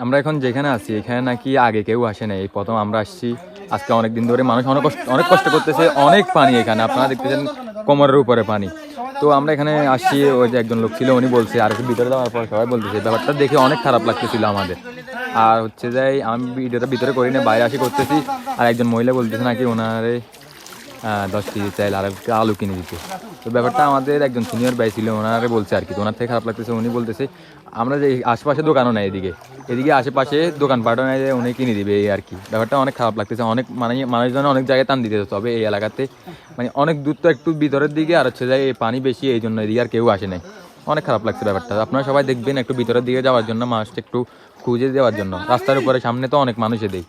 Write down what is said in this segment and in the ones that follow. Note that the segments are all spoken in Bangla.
আমরা এখন যেখানে আছি, এখানে নাকি আগে কেউ আসে নাই। প্রথম আমরা আসছি, আজকে অনেক দিন ধরে মানুষ অনেক কষ্ট অনেক কষ্ট করতেছে, অনেক পানি এখানে। আপনারা দেখতেছেন কোমরের উপরে পানি। তো আমরা এখানে আসছি, ওই যে একজন লোক ছিল, উনি বলছে, আর একটু ভিতরে যাওয়ার পর সবাই বলতেছে ব্যাপারটা দেখে অনেক খারাপ লাগতেছিল আমাদের। আর হচ্ছে যে, আমি ভিডিওটা ভিতরে করি না বাইরে আসি করতেছি। আর একজন মহিলা বলতেছে নাকি, ওনারে দশ কেজি চাইল আর একটু আলু কিনে দিতে। তো ব্যাপারটা আমাদের একজন সিনিয়র ভাই ছিল, ওনারে বলছে আর কি ওনার থেকে খারাপ লাগতেছে, উনি বলতেছে, আমরা যে আশেপাশে দোকানও নেই এদিকে। এদিকে আশেপাশে দোকান পাটও নেই উনি কিনে দিবে এই আর কি। ব্যাপারটা অনেক খারাপ লাগতেছে, অনেক মানে মানুষজন অনেক জায়গায় টান দিতে তবে এই এলাকাতে মানে অনেক দূর তো একটু ভিতরের দিকে, আর হচ্ছে যে পানি বেশি, এই জন্য এদিকে আর কেউ আসে নাই। অনেক খারাপ লাগছে ব্যাপারটা। আপনারা সবাই দেখবেন একটু ভিতরের দিকে যাওয়ার জন্য মানুষটা একটু খুঁজে দেওয়ার জন্য। রাস্তার উপরে সামনে তো অনেক মানুষ দেয়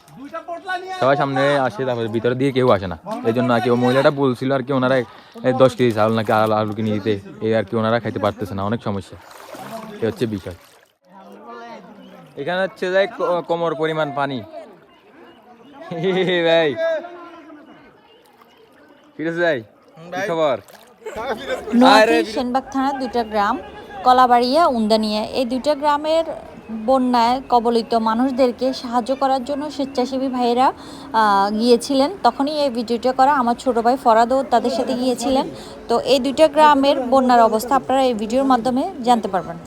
সবাই সামনে আসে তারপরে ভিতরের দিকে কেউ আসে না। এই জন্য আর কি মহিলাটা বলছিল আর কি ওনারা দশ কেজি চাউল নাকি আলু আলু কিনে দিতে এই আর কি ওনারা খাইতে পারতেছে না অনেক সমস্যা। এই হচ্ছে বিষয়। এখানে হচ্ছে যাই কোমর পরিমাণ পানি। ভাই। ঠিক আছে যাই কি খবর? নোয়াখালী সেনবাগ থানার দুইটা গ্রাম কলাবাড়িয়া উন্দানিয়া। এই দুইটা গ্রামের বন্যায় কবলিত মানুষদেরকে সাহায্য করার জন্য স্বেচ্ছাসেবী ভাইয়েরা গিয়েছিলেন। তখনই এই ভিডিওটা করা আমার ছোট ভাই ফরাদও তাদের সাথে গিয়েছিলেন। তো এই দুইটা গ্রামের বন্যার অবস্থা আপনারা এই ভিডিওর মাধ্যমে জানতে পারবেন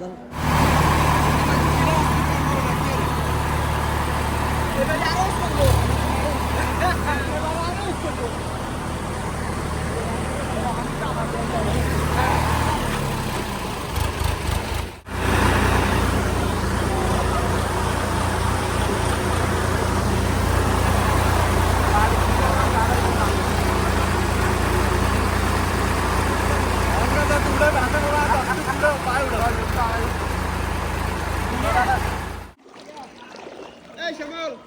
এই শ্যামল পানি লাগবো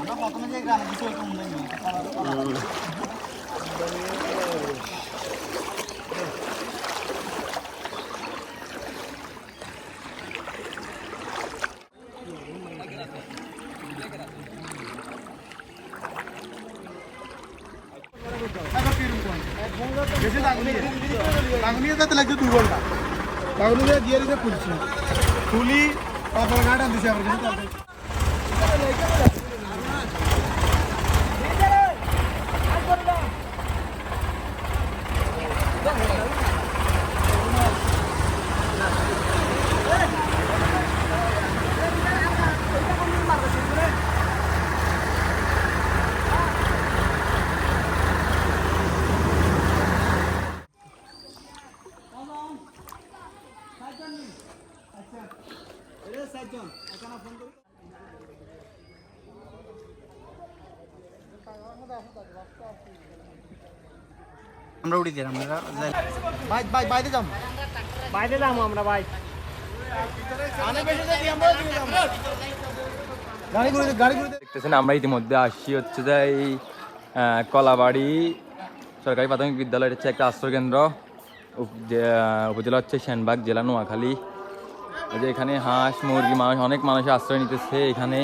আমরা প্রথমে যে গ্রামে কিছু কম দেয়নি বাগুনিয়া যেতে লাগছে দুই ঘণ্টা। বাগুনিয়া দিয়ে দিতে পুলছি তুলি তারপরে গাড়ি আনতেছি আমার আমরা উড়ি দিলাম আমরা ভাই ভাই বাইরে যাম। বাইরে যাব আমরা যদি আমরা যাম। দেখতেছেন ইতিমধ্যে আসছি হচ্ছে যে এই কলাবাড়ি সরকারি প্রাথমিক বিদ্যালয় হচ্ছে একটা আশ্রয়কেন্দ্র। উপজেলা হচ্ছে সেনবাগ জেলা নোয়াখালী। এই যে এখানে হাঁস, মুরগি মানুষ অনেক মানুষ আশ্রয় নিতেছে। এখানে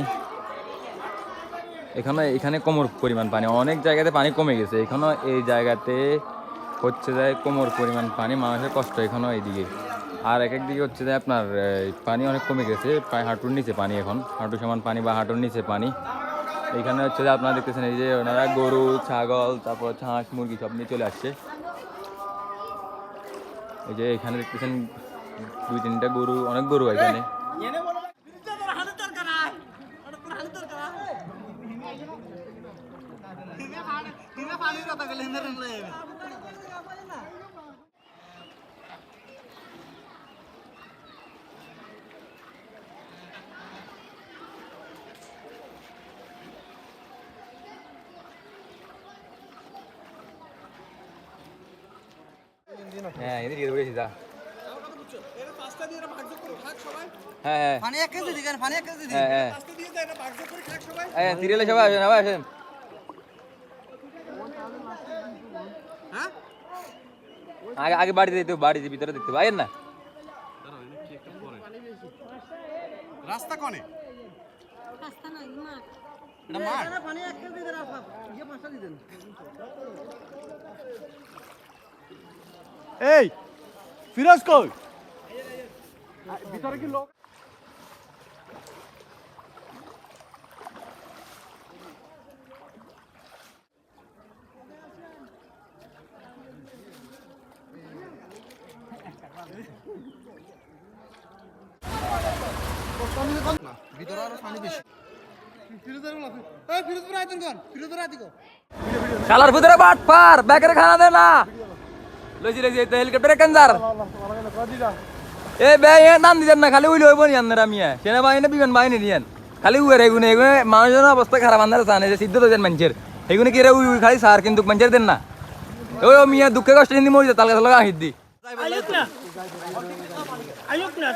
এখানে এখানে কোমর পরিমাণ পানি, অনেক জায়গাতে পানি কমে গেছে। এখনও এই জায়গাতে হচ্ছে যায় কোমর পরিমাণ পানি মানুষের কষ্ট এখনও এইদিকে। আর এক একদিকে হচ্ছে যে আপনার পানি অনেক কমে গেছে, প্রায় হাঁটুর নিচে পানি এখন। হাঁটু সমান পানি বা হাঁটুর নিচে পানি। এখানে হচ্ছে যে আপনারা দেখতেছেন এই যে ওনারা গরু, ছাগল, তারপর হচ্ছে হাঁস, মুরগি সব নিয়ে চলে আসছে। এই যে এখানে দেখতেছেন দুই ini dia boleh sih dah. হ্যাঁ হ্যাঁ। সিরিয়ালে সবাই আসেন সবাই আসেন। আগে দিতে বাড়িতে ভিতরে দেখতে না? রাস্তা কনে? পানি এক কেজি দেন আপনার ইয়ে পাঁচটা দিতেন এই ফিরোজ কই? ভিতরে কি লোক? ভিতরে আরও পানি বেশি। কোন শালার ভিতরে বাট পার ব্যাকের খানা দে না। লইছি লইছি হেলিকপ্টারে কেন্দার এ বে, এ নাম দিতেন না, খালি উইল হইব নি আন্দার আমি সেনা বাহিনী বিমান বাহিনী নিয়েন খালি উয়ের এগুনে এগুনে মানুষজনের অবস্থা খারাপ আন্দার চানে যে সিদ্ধ দেন মানুষের। এগুনে কি রে উই খালি সার কিন্তু মানুষের দেন না। ওই মিয়া, দুঃখে কষ্ট হিন্দি মরি তাল গাছ আয়ুক না। আয়ুক না